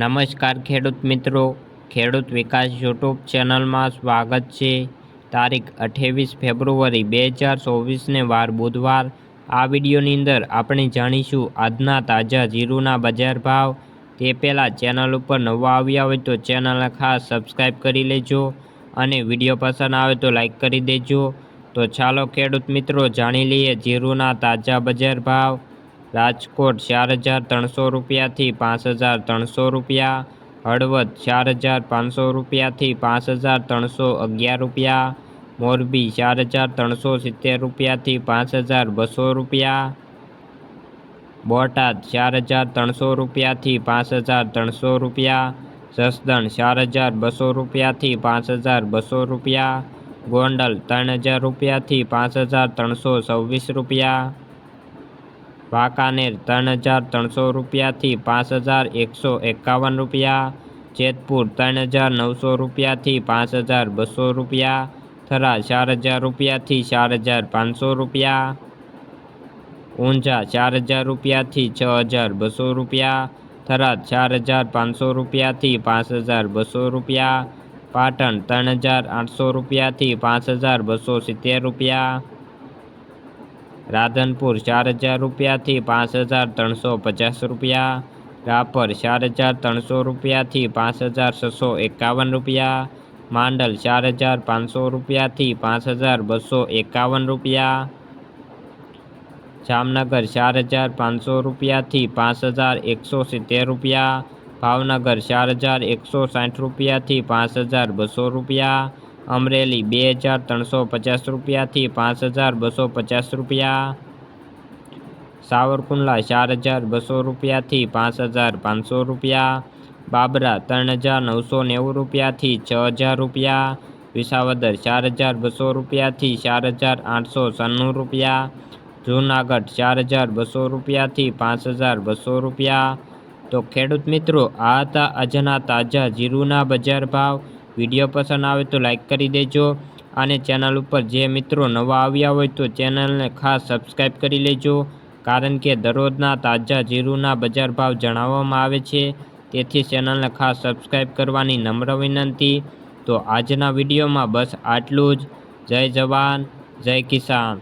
નમસ્કાર ખેડૂત મિત્રો. ખેડૂત વિકાસ યુટ્યુબ ચેનલમાં સ્વાગત છે. તારીખ અઠ્ઠાવીસ ફેબ્રુઆરી બે હજાર ચોવીસને વાર બુધવાર. આ વિડીયોની અંદર આપણે જાણીશું આજના તાજા જીરુના બજાર ભાવ. તે પહેલાં ચેનલ ઉપર નવા આવ્યા હોય તો ચેનલને ખાસ સબસ્ક્રાઈબ કરી લેજો અને વીડિયો પસંદ આવે તો લાઈક કરી દેજો. તો ચાલો ખેડૂત મિત્રો, જાણી લઈએ જીરુના તાજા બજાર ભાવ. રાજકોટ ચાર હજાર ત્રણસો રૂપિયાથી પાંચ હજાર ત્રણસો રૂપિયા, હળવદ ચાર હજાર પાંચસો રૂપિયાથી પાંચ હજાર ત્રણસો અગિયાર રૂપિયા, મોરબી ચાર હજાર ત્રણસો સિત્તેર રૂપિયાથી પાંચ હજાર બસો રૂપિયા, બોટાદ ચાર હજાર ત્રણસો રૂપિયાથી પાંચ હજાર ત્રણસો રૂપિયા, જસદણ ચાર હજાર બસો રૂપિયાથી પાંચ હજાર બસો રૂપિયા, ગોંડલ ત્રણ હજાર રૂપિયાથી પાંચ હજાર ત્રણસો છવ્વીસ રૂપિયા વાંકાનેર ત્રણ હજાર ત્રણસો રૂપિયાથી પાંચ હજાર એકસો એકાવન રૂપિયા, જેતપુર ત્રણ હજાર નવસો રૂપિયાથી પાંચ હજાર બસો રૂપિયા થરા ચાર હજાર રૂપિયાથી ચાર હજાર પાંચસો રૂપિયા, ઊંઝા ચાર હજાર રૂપિયાથી છ હજાર બસો રૂપિયા, થરાદ ચાર હજાર પાંચસો રૂપિયાથી પાંચ હજાર બસો રૂપિયા, પાટણ ત્રણ હજાર આઠસો રૂપિયાથી પાંચ હજાર બસો સિત્તેર રૂપિયા રાધનપુર ચાર હજાર રૂપિયાથી પાંચ હજાર ત્રણસો પચાસ રૂપિયા. રાપર ચાર હજાર ત્રણસો રૂપિયાથી પાંચ હજાર છસો એકાવન રૂપિયા. માંડલ ચાર હજાર પાંચસો રૂપિયાથી પાંચ હજાર બસો એકાવન રૂપિયા. જામનગર ચાર હજાર પાંચસો રૂપિયાથી પાંચ હજાર એકસો સિત્તેર રૂપિયા. ભાવનગર ચાર હજાર એકસો સાઠ રૂપિયાથી પાંચ હજાર બસો રૂપિયા. અમરેલી બે હજાર ત્રણસો પચાસ રૂપિયાથી પાંચ હજાર બસો પચાસ રૂપિયા. સાવરકુંડલા ચાર હજાર બસો રૂપિયાથી પાંચ હજાર પાંચસો રૂપિયા. બાબરા ત્રણ હજાર નવસો નેવું રૂપિયાથી છ હજાર રૂપિયા. વિસાવદર ચાર હજાર બસો રૂપિયાથી ચાર હજાર આઠસો છન્નું રૂપિયા. જૂનાગઢ ચાર હજાર બસો રૂપિયાથી પાંચ હજાર બસો રૂપિયા. તો ખેડૂત મિત્રો, આ હતા આજના તાજા જીરુના બજાર ભાવ. વીડિયો પસંદ આવે તો લાઇક કરી દેજો અને ચેનલ ઉપર જે મિત્રો નવા આવ્યા હોય તો ચેનલને ખાસ સબસ્ક્રાઈબ કરી લેજો. કારણ કે દરરોજના તાજા જીરુના બજાર ભાવ જણાવવામાં આવે છે. તેથી ચેનલને ખાસ સબસ્ક્રાઈબ કરવાની નમ્ર વિનંતી. તો આજના વિડીયોમાં બસ આટલું જ. જય જવાન, જય કિસાન.